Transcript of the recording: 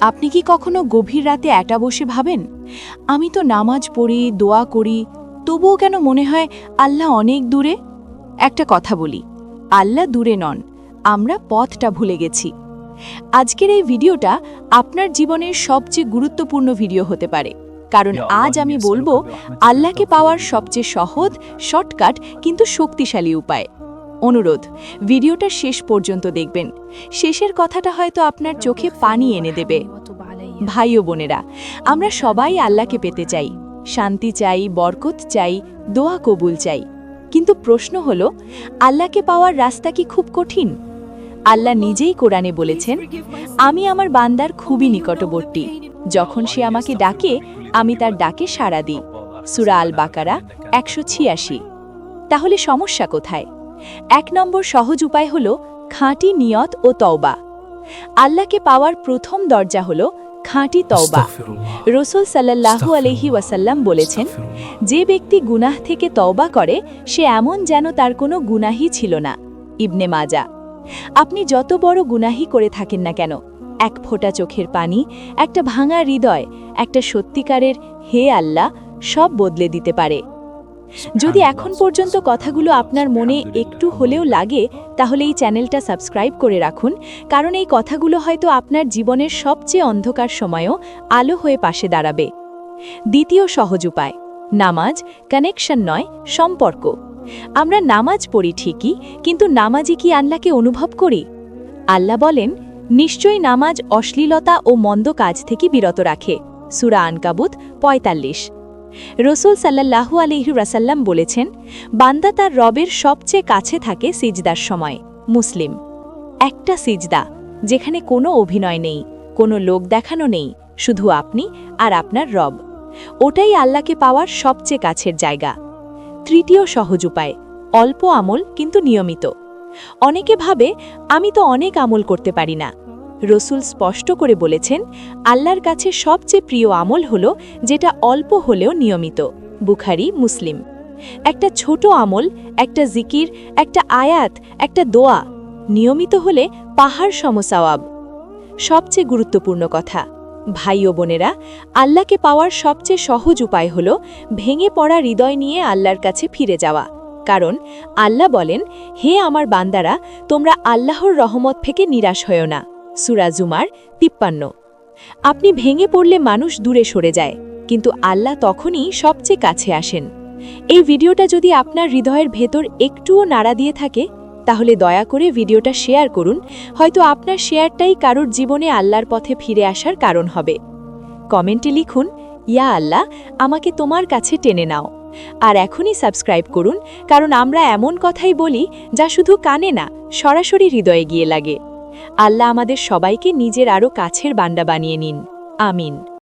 আপনি কি কখনো গভীর রাতে একা বসে ভাবেন? আমি তো নামাজ পড়ি দোয়া করি তবুও কেন মনে হয় আল্লাহ অনেক দূরে? একটা কথা বলি আল্লাহ দূরে নন আমরা পথটা ভুলে গেছি। আজকের এই ভিডিওটা আপনার জীবনের সবচেয়ে গুরুত্বপূর্ণ ভিডিও হতে পারে কারণ আজ আমি বলব আল্লাহকে পাওয়ার সবচেয়ে সহজ শর্টকাট কিন্তু শক্তিশালী উপায়। অনুরোধ, ভিডিওটা শেষ পর্যন্ত দেখবেন। শেষের কথাটা হয়তো আপনার চোখে পানি এনে দেবে। ভাই ও বোনেরা, আমরা সবাই আল্লাহকে পেতে চাই। শান্তি চাই, বরকত চাই, দোয়া কবুল চাই। কিন্তু প্রশ্ন হল, আল্লাহকে পাওয়ার রাস্তা কি খুব কঠিন? আল্লাহ নিজেই কোরআনে বলেছেন, আমি আমার বান্দার খুবই নিকটবর্তী। যখন সে আমাকে ডাকে, আমি তার ডাকে সাড়া দিই। সুরা আল বাকারা একশো ছিয়াশি। তাহলে সমস্যা কোথায়? এক নম্বর সহজ উপায় হল খাঁটি নিয়ত ও তওবা। আল্লাহকে পাওয়ার প্রথম দরজা হল খাঁটি তওবা। রসুল সাল্লাল্লাহু আলহি ওয়াসাল্লাম বলেছেন যে ব্যক্তি গুনাহ থেকে তওবা করে সে এমন যেন তার কোনো গুনাহি ছিল না। ইবনে মাজা আপনি যত বড় গুনাহি করে থাকেন না কেন? এক ফোঁটা চোখের পানি একটা ভাঙা হৃদয় একটা সত্যিকারের হে আল্লাহ সব বদলে দিতে পারে। যদি এখন পর্যন্ত কথাগুলো আপনার মনে একটু হলেও লাগে, তাহলে এই চ্যানেলটা সাবস্ক্রাইব করে রাখুন, কারণ এই কথাগুলো হয়তো আপনার জীবনের সবচেয়ে অন্ধকার সময়ও আলো হয়ে পাশে দাঁড়াবে। দ্বিতীয় সহজ উপায়, নামাজ কানেকশন নয়, সম্পর্ক। আমরা নামাজ পড়ি ঠিকই, কিন্তু নামাজে কি আল্লাহকে অনুভব করি? আল্লাহ বলেন, নিশ্চয়ই নামাজ অশ্লীলতা ও মন্দ কাজ থেকে বিরত রাখে। সুরা আনকাবুত পঁয়তাল্লিশ। রসুল সাল্লাল্লাহু আলহি রাসাল্লাম বলেছেন, বান্দা তার রবের সবচেয়ে কাছে থাকে সিজদার সময়, মুসলিম। একটা সিজদা, যেখানে কোনো অভিনয় নেই, কোনো লোক দেখানো নেই, শুধু আপনি আর আপনার রব। ওটাই আল্লাহকে পাওয়ার সবচেয়ে কাছের জায়গা। তৃতীয় সহজ উপায়, অল্প আমল কিন্তু নিয়মিত। অনেকে ভাবে, আমি তো অনেক আমল করতে পারি না। রসুল স্পষ্ট করে বলেছেন, আল্লাহর কাছে সবচেয়ে প্রিয় আমল হল যেটা অল্প হলেও নিয়মিত। বুখারি, মুসলিম। একটা ছোট আমল, একটা জিকির, একটা আয়াত, একটা দোয়া, নিয়মিত হলে পাহাড় সমসাওয়াব। সবচেয়ে গুরুত্বপূর্ণ কথা, ভাই ও বোনেরা, আল্লাহকে পাওয়ার সবচেয়ে সহজ উপায় হল ভেঙে পড়া হৃদয় নিয়ে আল্লাহর কাছে ফিরে যাওয়া। কারণ আল্লাহ বলেন, হে আমার বান্দারা, তোমরা আল্লাহর রহমত থেকে নিরাশ হয়েও না। সুরা জুমার তিপ্পান্ন। আপনি ভেঙে পড়লে মানুষ দূরে সরে যায়, কিন্তু আল্লাহ তখনই সবচেয়ে কাছে আসেন। এই ভিডিওটা যদি আপনার হৃদয়ের ভেতর একটুও নাড়া দিয়ে থাকে, তাহলে দয়া করে ভিডিওটা শেয়ার করুন, হয়তো আপনার শেয়ারটাই কারোর জীবনে আল্লাহর পথে ফিরে আসার কারণ হবে। কমেন্টে লিখুন, ইয়া আল্লাহ, আমাকে তোমার কাছে টেনে নাও। আর এখনই সাবস্ক্রাইব করুন, কারণ আমরা এমন কথাই বলি যা শুধু কানে না, সরাসরি হৃদয়ে গিয়ে লাগে। আল্লাহ আমাদের সবাইকে নিজের আরও কাছের বান্ডা বানিয়ে নিন। আমিন।